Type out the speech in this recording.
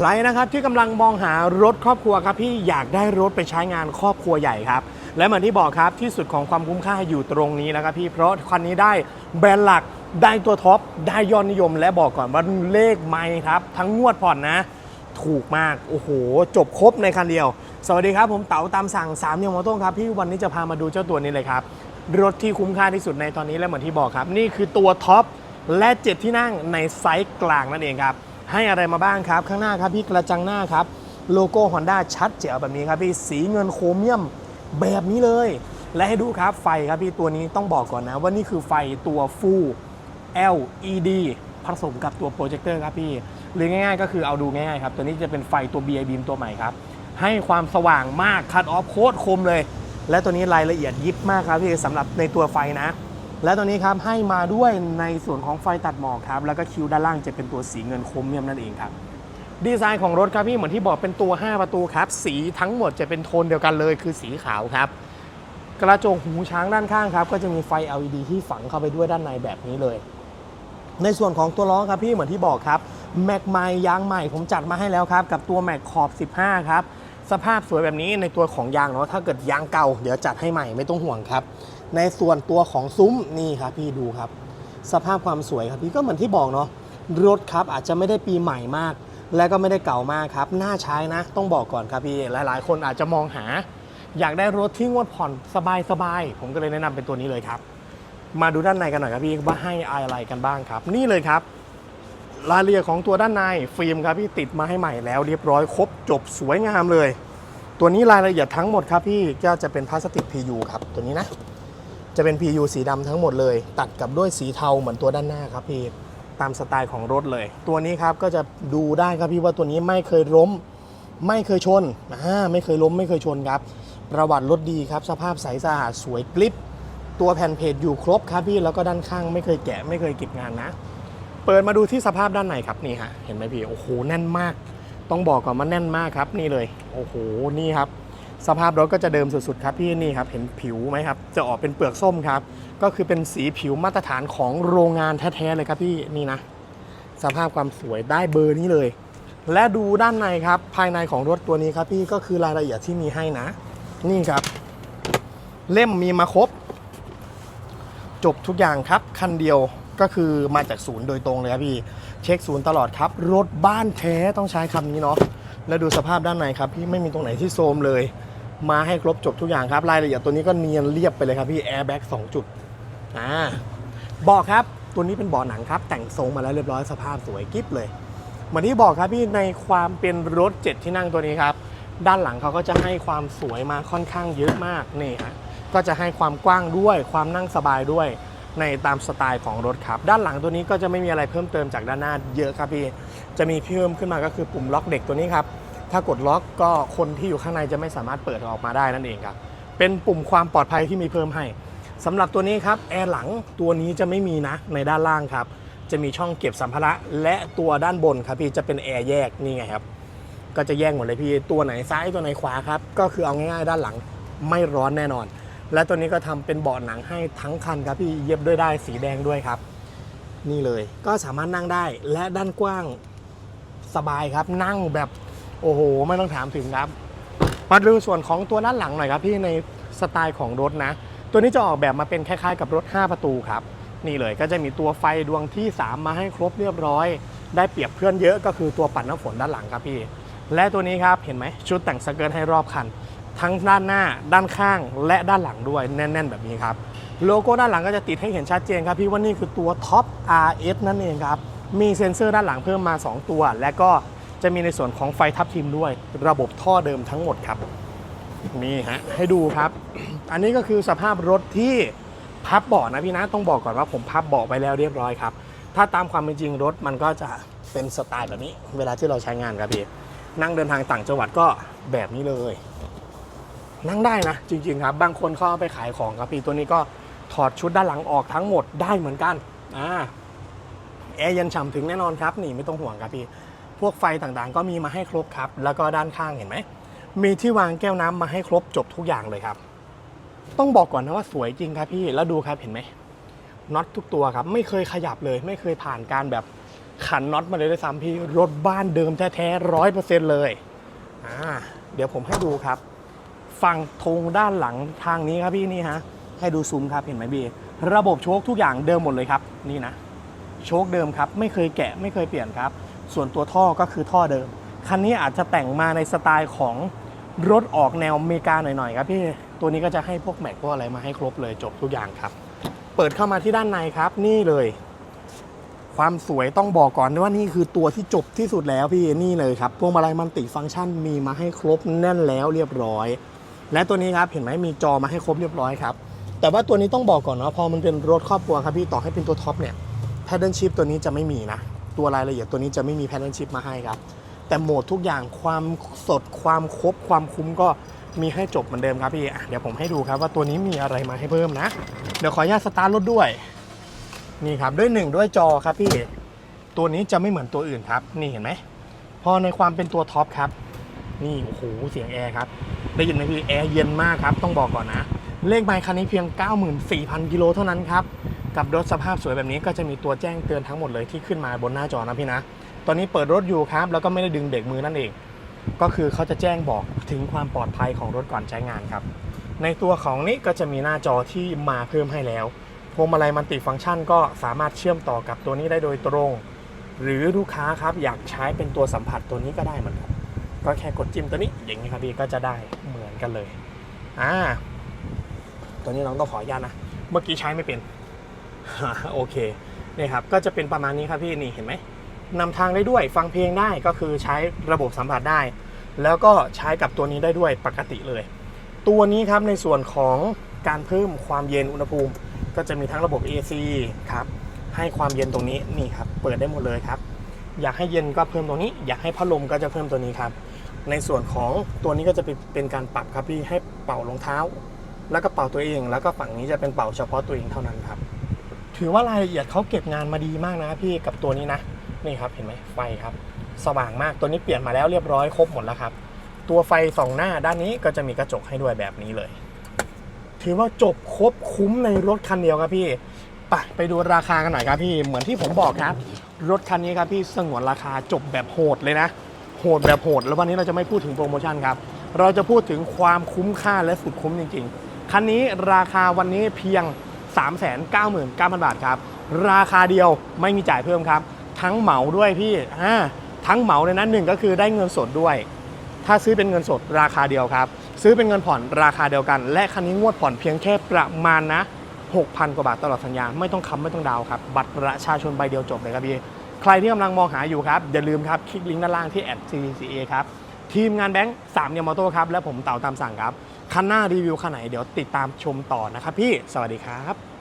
ใครนะครับที่กำลังมองหารถครอบครัวครับพี่อยากได้รถไปใช้งานครอบครัวใหญ่ครับ และเหมือนที่บอกครับที่สุดของความคุ้มค่าอยู่ตรงนี้นะครับพี่เพราะคันนี้ได้แบรนด์หลักได้ตัวท็อปได้ยอดนิยม และบอกก่อนว่าเลขไม่ครับ ทั้งงวดผ่อนนะ ถูกมาก โอ้โห จบครบในคันเดียว สวัสดีครับ ผมเต๋าตามสั่ง3ามยมอโต้ครับพี่วันนี้จะพามาดูเจ้าตัวนี้เลยครับรถที่คุ้มค่าที่สุดในตอนนี้และเหมือนที่บอกครับ นี่คือตัวท็อปและเจ็ดที่นั่งในไซส์กลางนั่นเองครับ ให้อะไรมาบ้างครับ ข้างหน้าครับพี่กระจังหน้าครับ โลโก้ Honda ชัดเจ๋วแบบนี้ครับพี่สีเงินโครเมียมแบบนี้เลย และให้ดูครับไฟครับพี่ตัวนี้ต้องบอกก่อนนะว่านี่คือไฟตัวฟูล LED ผสมกับตัวโปรเจคเตอร์ครับพี่หรือง่ายๆ ก็คือเอาดูง่ายๆครับตัวนี้จะเป็นไฟตัว BI beam ตัวใหม่ครับ ให้ความสว่างมากคัดออฟโคตรคมเลย และตัวนี้รายละเอียดยิบมากครับพี่สำหรับในตัวไฟนะ และตัวนี้ครับให้มาด้วยในส่วนของไฟตัดหมอกครับ แล้วก็คิ้วด้านล่างจะเป็นตัวสีเงินโครเมียมนั่นเองครับ ดีไซน์ของรถครับพี่เหมือนที่บอกเป็นตัว 5 ประตูครับ สีทั้งหมดจะเป็นโทนเดียวกันเลยคือสีขาวครับ กระจกหูช้างด้านข้างครับ ก็จะมีไฟ LED ที่ฝังเข้าไปด้วยด้านในแบบนี้เลย ในส่วนของตัวล้อครับพี่เหมือนที่บอกครับแม็กใหม่ยางใหม่ผมจัดมาให้แล้วครับ กับตัวแม็กขอบ 15 ครับสภาพสวยแบบนี้ในตัวของยางเนาะถ้าเกิดยางเก่าเดี๋ยวจัดให้ใหม่ไม่ต้องห่วงครับ ในส่วนตัวของซุ้มนี่ครับพี่ดูครับ สภาพความสวยครับพี่ก็เหมือนที่บอกเนาะรถครับอาจจะไม่ได้ปีใหม่มาก และก็ไม่ได้เก่ามากครับน่าใช้นะ ต้องบอกก่อนครับพี่หลาย ๆ คนอาจจะมองหา อยากได้รถที่งวดผ่อนสบายๆผมก็เลยแนะนำเป็นตัวนี้เลยครับ มาดูด้านในกันหน่อยครับพี่ว่าให้อะไรกันบ้างครับ นี่เลยครับรายละเอียดของตัวด้านในฟิล์มครับพี่ติดมาให้ใหม่แล้วเรียบร้อยครบจบสวยงามเลย ตัวนี้รายละเอียดทั้งหมดครับพี่ก็จะเป็นพลาสติก PU ครับตัวนี้นะ จะเป็น PU สีดำทั้งหมดเลย ตัดกับด้วยสีเทาเหมือนตัวด้านหน้าครับพี่ตามสไตล์ของรถเลย ตัวนี้ครับก็จะดูได้ครับพี่ว่าตัวนี้ไม่เคยล้ม ไม่เคยชนอ่าไม่เคยล้มไม่เคยชนครับ ประวัติรถดีครับ สภาพใสสะอาดสวยกลิปตัวแผ่นเพจอยู่ครบครับพี่แล้วก็ด้านข้างไม่เคยแกะไม่เคยเก็บงานนะ เปิดมาดูที่สภาพด้านในครับนี่ฮะเห็นไหมพี่โอ้โหแน่นมาก ต้องบอกก่อนว่าแน่นมากครับนี่เลย โอ้โหนี่ครับ สภาพรถก็จะเดิมสุดๆครับพี่นี่ครับเห็นผิวไหมครับจะออกเป็นเปลือกส้มครับ ก็คือเป็นสีผิวมาตรฐานของโรงงานแท้ๆเลยครับพี่นี่นะ สภาพความสวยได้เบอร์นี้เลย และดูด้านในครับภายในของรถตัวนี้ครับพี่ก็คือรายละเอียดที่มีให้นะ นี่ครับ เล่มมีมาครบ จบทุกอย่างครับคันเดียวก็คือมาจากศูนย์โดยตรงเลยครับพี่ เช็คศูนย์ตลอดครับ รถบ้านแท้ต้องใช้คำนี้เนาะแล้วดูสภาพด้านในครับพี่ไม่มีตรงไหนที่โทรมเลย มาให้ครบจบทุกอย่างครับ รายละเอียดตัวนี้ก็เนียนเรียบไปเลยครับพี่แอร์แบ็กสองจุดอ่าบาะครับตัวนี้เป็นเบาะหนังครับ แต่งทรงมาแล้วเรียบร้อยสภาพสวยกิ๊บเลยเหมือนที่บอกครับพี่ในความเป็นรถเจ็ดที่นั่งตัวนี้ครับ ด้านหลังเขาก็จะให้ความสวยมาค่อนข้างเยอะมากนี่ฮะก็จะให้ความกว้างด้วยความนั่งสบายด้วยในตามสไตล์ของรถครับ ด้านหลังตัวนี้ก็จะไม่มีอะไรเพิ่มเติมจากด้านหน้าเยอะครับพี่จะมีเพิ่มขึ้นมาก็คือปุ่มล็อกเด็กตัวนี้ครับ ถ้ากดล็อกก็คนที่อยู่ข้างในจะไม่สามารถเปิดออกมาได้นั่นเองครับ เป็นปุ่มความปลอดภัยที่มีเพิ่มให้สำหรับตัวนี้ครับแอร์หลังตัวนี้จะไม่มีนะในด้านล่างครับ จะมีช่องเก็บสัมภาระและตัวด้านบนครับพี่จะเป็นแอร์แยกนี่ไงครับ ก็จะแยกหมดเลยพี่ตัวไหนซ้ายตัวไหนขวาครับ ก็คือเอาง่ายๆ ด้านหลังไม่ร้อนแน่นอน และตัวนี้ก็ทำเป็นเบาะหนังให้ทั้งคันครับพี่เย็บด้วยได้สีแดงด้วยครับ นี่เลยก็สามารถนั่งได้และด้านกว้างสบายครับนั่งแบบ โอ้โห ไม่ต้องถามถึงครับ มาดูส่วนของตัวด้านหลังหน่อยครับพี่ในสไตล์ของรถนะ ตัวนี้จะออกแบบมาเป็นคล้ายๆ กับรถ 5 ประตูครับ นี่เลยก็จะมีตัวไฟดวงที่ 3 มาให้ครบเรียบร้อย ได้เปรียบเพื่อนเยอะก็คือตัวปัดน้ำฝนด้านหลังครับพี่ และตัวนี้ครับเห็นไหมชุดแต่งสเกิร์ตให้รอบคัน ทั้งด้านหน้า ด้านข้าง และด้านหลังด้วยแน่น ๆ แบบนี้ครับโลโก้ด้านหลังก็จะติดให้เห็นชัดเจนครับพี่ว่านี่คือตัว Top RS นั่นเองครับมีเซ็นเซอร์ด้านหลังเพิ่มมา 2 ตัว และก็ จะมีในส่วนของไฟทับทิมด้วย ระบบท่อเดิมทั้งหมดครับนี่ฮะให้ดูครับ อันนี้ก็คือสภาพรถที่พับเบาะนะพี่นะต้องบอกก่อนว่าผมพับเบาะไปแล้วเรียบร้อยครับ ถ้าตามความเป็นจริงรถมันก็จะเป็นสไตล์แบบนี้ เวลาที่เราใช้งานครับพี่นั่งเดินทางต่างจังหวัดก็แบบนี้เลย นั่งได้นะ จริง ๆ ครับ บางคนเขาเอาไปขายของครับพี่ตัวนี้ก็ถอดชุดด้านหลังออกทั้งหมดได้เหมือนกันอ่าแอร์เย็นฉ่ำถึงแน่นอนครับ นี่ไม่ต้องห่วงครับพี่ พวกไฟต่างๆ ก็มีมาให้ครบครับ แล้วก็ด้านข้างเห็นไหม มีที่วางแก้วน้ำมาให้ครบจบทุกอย่างเลยครับ ต้องบอกก่อนนะว่าสวยจริงครับพี่ แล้วดูครับเห็นไหมน็อตทุกตัวครับ ไม่เคยขยับเลย ไม่เคยผ่านการแบบขันน็อตมาเลยด้วยซ้ำพี่ รถบ้านเดิมแท้ๆร้อยเปอร์เซ็นต์เลยอ่าเดี๋ยวผมให้ดูครับ ฝั่งธงด้านหลังทางนี้ครับพี่นี่ฮะ ให้ดูซูมครับเห็นไหมพี่ระบบโชคทุกอย่างเดิมหมดเลยครับ นี่นะ โชคเดิมครับ ไม่เคยแกะไม่เคยเปลี่ยนครับ ส่วนตัวท่อก็คือท่อเดิม คันนี้อาจจะแต่งมาในสไตล์ของรถออกแนวอเมริกาหน่อยๆครับพี่ ตัวนี้ก็จะให้พวกแม็กพวกอะไรมาให้ครบเลยจบทุกอย่างครับ เปิดเข้ามาที่ด้านในครับ นี่เลย ความสวยต้องบอกก่อนว่านี่คือตัวที่จบที่สุดแล้วพี่นี่เลยครับพวงมาลัยมันติฟังก์ชันมีมาให้ครบแน่นแล้วเรียบร้อย และตัวนี้ครับเห็นไหมมีจอมาให้ครบเรียบร้อยครับแต่ว่าตัวนี้ต้องบอกก่อนนะพอมันเป็นรถครอบครัวครับพี่ต่อให้เป็นตัวท็อปเนี่ยแพดเดิลชิพตัวนี้จะไม่มีนะ ตัวรายละเอียดตัวนี้จะไม่มีแพดเดิลชิพมาให้ครับ แต่โหมดทุกอย่างความสดความครบความคุ้มก็มีให้จบเหมือนเดิมครับพี่เดี๋ยวผมให้ดูครับว่าตัวนี้มีอะไรมาให้เพิ่มนะ เดี๋ยวขออนุญาตสตาร์ทรถด้วย นี่ครับด้วยหนึ่งด้วยจอครับพี่ ตัวนี้จะไม่เหมือนตัวอื่นครับ นี่เห็นไหม พอในความเป็นตัวท็อปครับ นี่โอ้โหเสียงแอร์ครับ ได้ยินไหมพี่แอร์เย็นมากครับ ต้องบอกก่อนนะ เลขไมค์คันนี้เพียง 94,000 กิโลเท่านั้นครับ กับรถสภาพสวยแบบนี้ก็จะมีตัวแจ้งเตือนทั้งหมดเลยที่ขึ้นมาบนหน้าจอนะพี่นะ ตอนนี้เปิดรถอยู่ครับ แล้วก็ไม่ได้ดึงเบรกมือนั่นเอง ก็คือเขาจะแจ้งบอกถึงความปลอดภัยของรถก่อนใช้งานครับ ในตัวของนี้ก็จะมีหน้าจอที่มาเพิ่มให้แล้วพวงมาลัยมันติฟังก์ชันก็สามารถเชื่อมต่อกับตัวนี้ได้โดยตรง หรือลูกค้าครับอยากใช้เป็นตัวสัมผัสตัวนี้ก็ได้เหมือนกันก็แค่กดจิ้มตัวนี้อย่างนี้ครับพี่ก็จะได้เหมือนกันเลยอ่าตัวนี้น้องต้องขออนุญาตนะ เมื่อกี้ใช้ไม่เป็น โอเคนี่ครับก็จะเป็นประมาณนี้ครับพี่นี่เห็นไหมนำทางได้ด้วยฟังเพลงได้ก็คือใช้ระบบสัมผัสได้ แล้วก็ใช้กับตัวนี้ได้ด้วยปกติเลย ตัวนี้ครับในส่วนของการเพิ่มความเย็นอุณหภูมิ ก็จะมีทั้งระบบ AC ครับให้ความเย็นตรงนี้นี่ครับเปิดได้หมดเลยครับ อยากให้เย็นก็เพิ่มตรงนี้ อยากให้พัดลมก็จะเพิ่มตัวนี้ครับ ในส่วนของตัวนี้ก็จะเป็นเป็นการปรับครับพี่ให้เป่ารองเท้า แล้วก็เป่าตัวเอง แล้วก็ฝั่งนี้จะเป็นเป่าเฉพาะตัวเองเท่านั้นครับ ถือว่ารายละเอียดเขาเก็บงานมาดีมากนะพี่กับตัวนี้นะนี่ครับเห็นไหมไฟครับ สว่างมากตัวนี้เปลี่ยนมาแล้วเรียบร้อยครบหมดแล้วครับ ตัวไฟสองหน้าด้านนี้ก็จะมีกระจกให้ด้วยแบบนี้เลย ถือว่าจบครบคุ้มในรถคันเดียวครับพี่ไปไปดูราคากันหน่อยครับพี่เหมือนที่ผมบอกครับ รถคันนี้ครับพี่สงวนราคาจบแบบโหดเลยนะโหดแบบโหด แล้ววันนี้เราจะไม่พูดถึงโปรโมชั่นครับ เราจะพูดถึงความคุ้มค่าและสุดคุ้มจริง ๆ คันนี้ราคาวันนี้เพียง 399,000 บาทครับ ราคาเดียวไม่มีจ่ายเพิ่มครับ ทั้งเหมาด้วยพี่อ่าทั้งเหมาเลยนะหนึ่งก็คือได้เงินสดด้วย ถ้าซื้อเป็นเงินสดราคาเดียวครับ ซื้อเป็นเงินผ่อนราคาเดียวกัน และคันนี้งวดผ่อนเพียงแค่ประมาณนะ6,000 กว่าบาทตลอดสัญญา ไม่ต้องค้ำไม่ต้องดาวครับ บัตรประชาชนใบเดียวจบเลยครับพี่ ใครที่กำลังมองหาอยู่ครับ อย่าลืมครับ คลิกลิงก์ด้านล่างที่แอด @cca ครับ ทีมงานแบงค์3เนี่ยมอโต้ครับ และผมเต่าตามสั่งครับ คันหน้ารีวิวคันไหนเดี๋ยวติดตามชมต่อนะครับพี่สวัสดีครับ